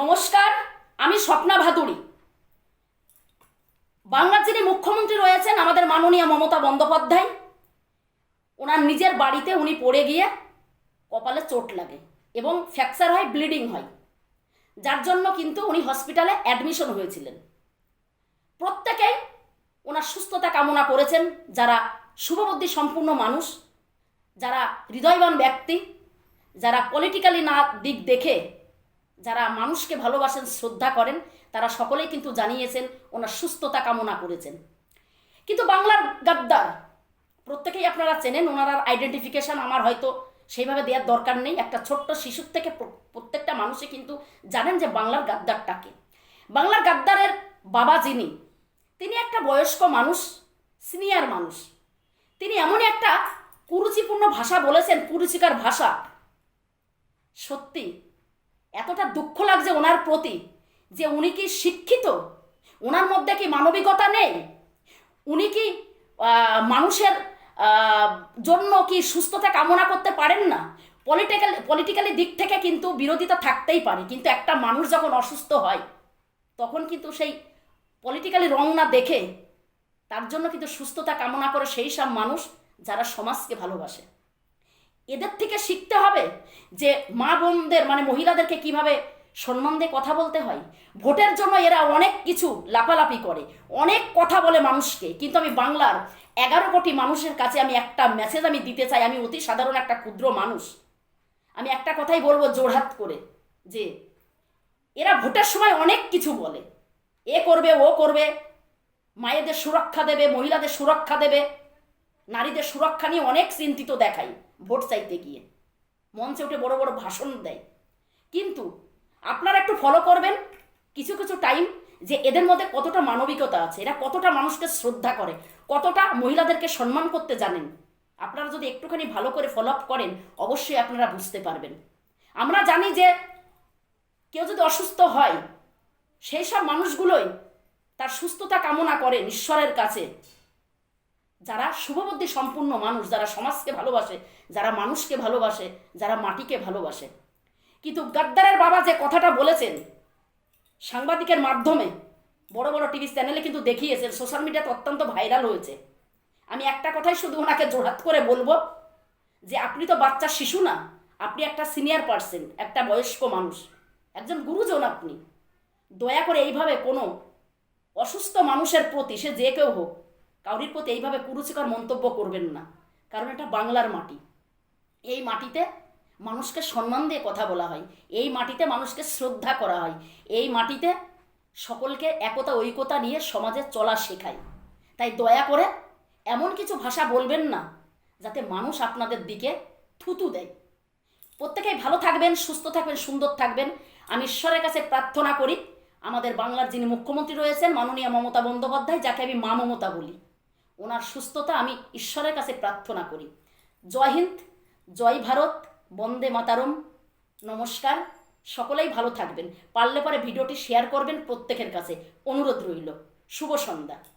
নমস্কার, আমি স্বপ্না ভাদুড়ি। বাংলার যিনি মুখ্যমন্ত্রী রয়েছেন, আমাদের মাননীয় মমতা বন্দ্যোপাধ্যায়, ওনার নিজের বাড়িতে উনি পড়ে গিয়ে কপালে চোট লাগে এবং ফ্র্যাকচার হয়, ব্লিডিং হয়। যার জন্য কিন্তু উনি হসপিটালে অ্যাডমিশন হয়েছিলেন। প্রত্যেকেই ওনার সুস্থতা কামনা করেছেন, যারা শুভবুদ্ধি সম্পূর্ণ মানুষ, যারা হৃদয়বান ব্যক্তি, যারা পলিটিক্যালি না দিক দেখে যারা মানুষকে ভালোবাসেন, শ্রদ্ধা করেন, তারা সকলেই কিন্তু জানিয়েছেন ওনার সুস্থতা কামনা করেছেন। কিন্তু বাংলার গাদ্দার, প্রত্যেকেই আপনারা চেনেন ওনার আইডেন্টিফিকেশন আমার হয়তো সেইভাবে দেওয়ার দরকার নেই। একটা ছোট্ট শিশুর থেকে প্রত্যেকটা মানুষই কিন্তু জানেন যে বাংলার গাদ্দারটাকে বাংলার গাদ্দারের বাবা যিনি, তিনি একটা বয়স্ক মানুষ সিনিয়র মানুষ। তিনি এমনই একটা কুরুচিপূর্ণ ভাষা বলেছেন, কুরুচিকার ভাষা। সত্যি এতটা দুঃখ লাগছে ওনার প্রতি যে উনি কি শিক্ষিত? ওনার মধ্যে কি মানবিকতা নেই? উনি কি মানুষের জন্য কি সুস্থতা কামনা করতে পারেন না? পলিটিক্যাল পলিটিক্যালি দিক থেকে কিন্তু বিরোধিতা থাকতেই পারে, কিন্তু একটা মানুষ যখন অসুস্থ হয়, তখন কিন্তু সেই পলিটিক্যালি রং না দেখে তার জন্য কিন্তু সুস্থতা কামনা করে সেই সব মানুষ যারা সমাজকে ভালোবাসে। এদের থেকে শিখতে হবে যে মা বোনদের মানে মহিলাদেরকে কীভাবে সম্মান দিয়ে কথা বলতে হয়, ভোটের জন্য এরা অনেক কিছু লাপালাপি করে, অনেক কথা বলে মানুষকে, কিন্তু আমি বাংলার এগারো কোটি মানুষের কাছে আমি একটা মেসেজ আমি দিতে চাই, আমি অতি সাধারণ একটা ক্ষুদ্র মানুষ। আমি একটা কথাই বলব জোরহাত করে, যে এরা ভোটের সময় অনেক কিছু বলে। এ করবে, ও করবে, মায়েদের সুরক্ষা দেবে, মহিলাদের সুরক্ষা দেবে, নারীদের সুরক্ষা নিয়ে অনেক চিন্তিত দেখাই ভোট চাইতে গিয়ে। মঞ্চে উঠে বড় বড় ভাষণ দেয়। কিন্তু আপনারা একটু ফলো করবেন কিছু কিছু টাইম যে এদের মধ্যে কতটা মানবিকতা আছে, এরা কতটা মানুষকে শ্রদ্ধা করে, কতটা মহিলাদেরকে সম্মান করতে জানেন। আপনারা যদি একটুখানি ভালো করে ফলো আপ করেন, অবশ্যই আপনারা বুঝতে পারবেন। আমরা জানি যে কেউ যদি অসুস্থ হয়, সেই সব মানুষগুলোই তার সুস্থতা কামনা করেন ঈশ্বরের কাছে। যারা শুভবুদ্ধি সম্পূর্ণ মানুষ, যারা সমাজকে ভালোবাসে, যারা মানুষকে ভালোবাসে, যারা মাটিকে ভালোবাসে। কিন্তু গাদ্দারের বাবা যে কথাটা বলেছেন সাংবাদিকের মাধ্যমে, বড় বড় টিভি চ্যানেলে কিন্তু দেখিয়েছেন, সোশ্যাল মিডিয়াতে অত্যন্ত ভাইরাল হয়েছে। আমি একটা কথাই শুধু ওনাকে জোড়হাত করে বলব যে, আপনি তো বাচ্চা শিশু না, আপনি একটা সিনিয়র পার্সন একটা বয়স্ক মানুষ, একজন গুরুজন আপনি। দয়া করে এইভাবে কোনো অসুস্থ মানুষের প্রতি, সে যে কেউ হোক কাউরির প্রতি এইভাবে কুরুচিকর মন্তব্য করবেন না। কারণ এটা বাংলার মাটি। এই মাটিতে মানুষকে সম্মান দিয়ে কথা বলা হয়। এই মাটিতে মানুষকে শ্রদ্ধা করা হয়। এই মাটিতে সকলকে একতা, ঐকতা নিয়ে সমাজে চলা শেখায়। তাই দয়া করে এমন কিছু ভাষা বলবেন না, যাতে মানুষ আপনাদের দিকে থুতু দেয়। প্রত্যেকেই ভালো থাকবেন, সুস্থ থাকবেন, সুন্দর থাকবেন। আমি ঈশ্বরের কাছে প্রার্থনা করি, আমাদের বাংলার যিনি মুখ্যমন্ত্রী রয়েছেন, মাননীয় মমতা বন্দ্যোপাধ্যায়, যাকে আমি মা মমতা বলি। ওনার সুস্থতা আমি ঈশ্বরের কাছে প্রার্থনা করি। জয় হিন্দ, জয় ভারত, বন্দে মাতারম। নমস্কার, সকলেই ভালো থাকবেন। পারলে পরে ভিডিওটি শেয়ার করবেন প্রত্যেকের কাছে। অনুরোধ রইল। শুভ সন্ধ্যা।